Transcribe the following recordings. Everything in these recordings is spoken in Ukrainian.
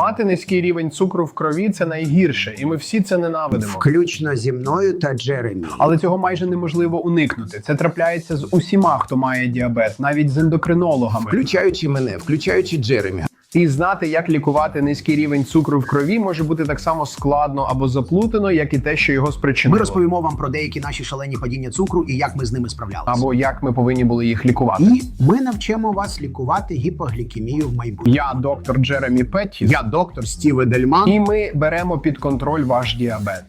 Мати низький рівень цукру в крові це найгірше, і ми всі це ненавидимо. Включно зі мною та Джеремі. Але цього майже неможливо уникнути. Це трапляється з усіма, хто має діабет, навіть з ендокринологами. Включаючи мене, включаючи Джеремі. І знати, як лікувати низький рівень цукру в крові, може бути так само складно або заплутано, як і те, що його спричинило. Ми розповімо вам про деякі наші шалені падіння цукру і як ми з ними справлялися. або як ми повинні були їх лікувати. І ми навчимо вас лікувати гіпоглікемію в майбутньому. Я доктор Джеремі Петті, Я доктор Стіве Дельман. і ми беремо під контроль ваш діабет.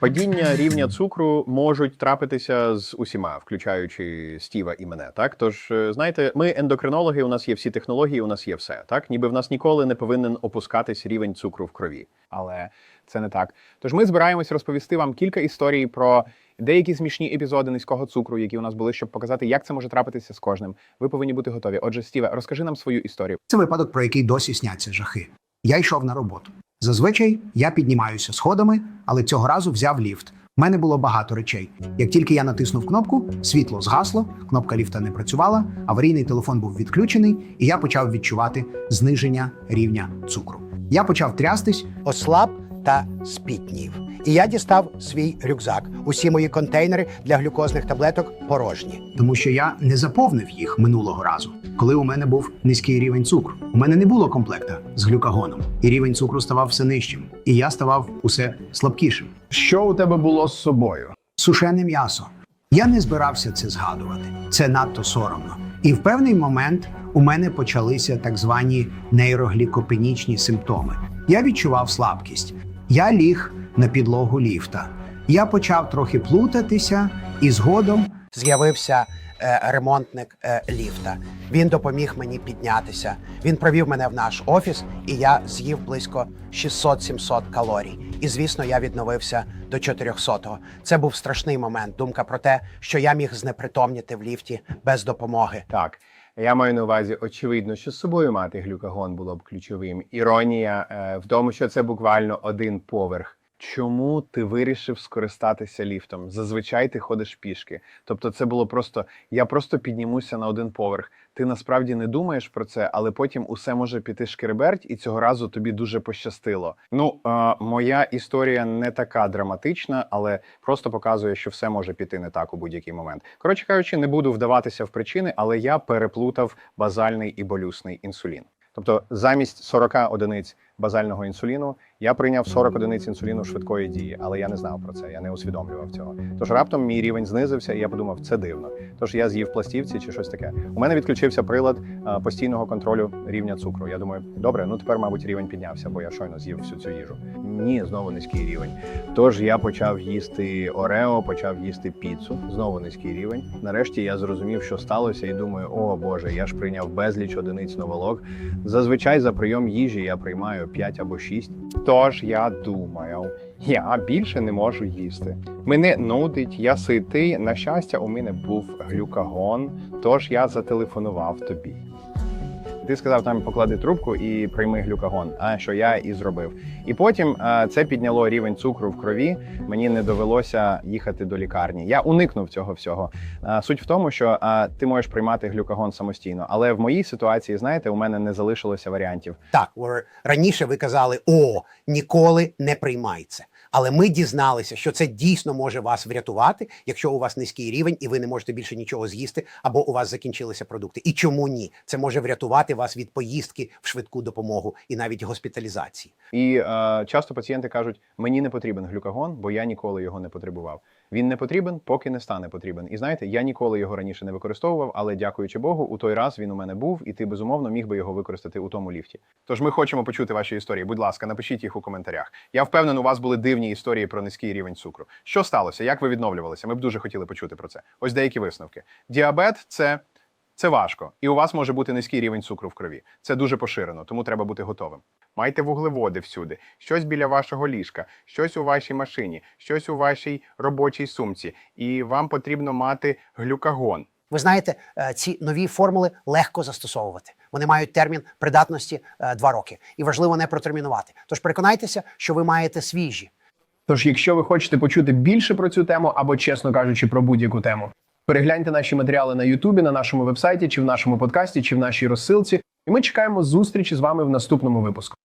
Падіння рівня цукру можуть трапитися з усіма, включаючи Стіва і мене. Так, тож е, знаєте, ми ендокринологи, у нас є всі технології, у нас є все. Так, ніби в нас ніколи не повинен опускатись рівень цукру в крові. але це не так. Тож ми збираємось розповісти вам кілька історій про деякі смішні епізоди низького цукру, які у нас були, щоб показати, як це може трапитися з кожним. Ви повинні бути готові. Отже, Стіве, розкажи нам свою історію. Це випадок, про який досі сняться жахи. Я йшов на роботу. Зазвичай я піднімаюся сходами, але цього разу взяв ліфт. У мене було багато речей. Як тільки я натиснув кнопку, світло згасло, кнопка ліфта не працювала, аварійний телефон був відключений, і я почав відчувати зниження рівня цукру. Я почав трястись, Ослаб та спітнів. І я дістав свій рюкзак. Усі мої контейнери для глюкозних таблеток порожні. тому що я не заповнив їх минулого разу, коли у мене був низький рівень цукру. У мене не було комплекта з глюкагоном, і рівень цукру ставав все нижчим, і я ставав усе слабкішим. Що у тебе було з собою? Сушене м'ясо. Я не збирався це згадувати. Це надто соромно. І в певний момент у мене почалися так звані нейроглікопенічні симптоми. Я відчував слабкість. Я ліг на підлогу ліфта. Я почав трохи плутатися, і згодом З'явився е, ремонтник е, ліфта. Він допоміг мені піднятися. Він провів мене в наш офіс, і я з'їв близько 600-700 калорій. І звісно, я відновився до 400-го. Це був страшний момент. Думка про те, що я міг знепритомніти в ліфті без допомоги. Так, я маю на увазі, очевидно, що з собою мати глюкагон було б ключовим. Іронія е, в тому, що це буквально один поверх. Чому ти вирішив скористатися ліфтом? Зазвичай ти ходиш пішки. Тобто, це було просто я просто піднімуся на один поверх. Ти насправді не думаєш про це, але потім усе може піти шкереберть, і цього разу тобі дуже пощастило. Ну, е, моя історія не така драматична, але просто показує, що все може піти не так у будь-який момент. Коротше кажучи, не буду вдаватися в причини, але я переплутав базальний і болюсний інсулін. Тобто замість 40 одиниць базального інсуліну я прийняв 40 одиниць інсуліну швидкої дії, але я не знав про це, я не усвідомлював цього. Тож раптом мій рівень знизився, і я подумав, це дивно. Тож я з'їв пластівці чи щось таке. У мене відключився прилад постійного контролю рівня цукру. Я думаю, добре, ну тепер, мабуть, рівень піднявся, бо я щойно з'їв всю цю їжу. Ні, знову низький рівень. Тож я почав їсти Орео, почав їсти піцу, знову низький рівень. Нарешті я зрозумів, що сталося, і думаю, о Боже, я ж прийняв безліч одиниць новолок. Зазвичай за прийом їжі я приймаю 5 або 6. Тож я думаю, я більше не можу їсти. Мене нудить, я ситий. На щастя, у мене був глюкагон, тож я зателефонував тобі. Ти сказав там поклади трубку і прийми глюкагон, а що я і зробив. І потім це підняло рівень цукру в крові. Мені не довелося їхати до лікарні. Я уникнув цього всього. Суть в тому, що ти можеш приймати глюкагон самостійно, але в моїй ситуації, знаєте, у мене не залишилося варіантів. Так, раніше ви казали: о, ніколи не приймай. Але ми дізналися, що це дійсно може вас врятувати, якщо у вас низький рівень і ви не можете більше нічого з'їсти, або у вас закінчилися продукти. І чому ні? Це може врятувати вас від поїздки в швидку допомогу і навіть госпіталізації. І е, часто пацієнти кажуть: мені не потрібен глюкагон, бо я ніколи його не потребував. Він не потрібен, поки не стане потрібен. І знаєте, я ніколи його раніше не використовував, але дякуючи Богу, у той раз він у мене був, і ти безумовно міг би його використати у тому ліфті. Тож ми хочемо почути ваші історії. Будь ласка, напишіть їх у коментарях. Я впевнений, у вас були дивні історії про низький рівень цукру. Що сталося? Як ви відновлювалися? Ми б дуже хотіли почути про це. Ось деякі висновки. Діабет це. Це важко, і у вас може бути низький рівень цукру в крові. Це дуже поширено, тому треба бути готовим. Майте вуглеводи всюди, щось біля вашого ліжка, щось у вашій машині, щось у вашій робочій сумці, і вам потрібно мати глюкагон. Ви знаєте, е, ці нові формули легко застосовувати. Вони мають термін придатності 2 роки, і важливо не протермінувати. Тож переконайтеся, що ви маєте свіжі. Тож, якщо ви хочете почути більше про цю тему, або чесно кажучи, про будь-яку тему, Перегляньте наші матеріали на Ютубі, на нашому вебсайті, чи в нашому подкасті, чи в нашій розсилці. І ми чекаємо зустрічі з вами в наступному випуску.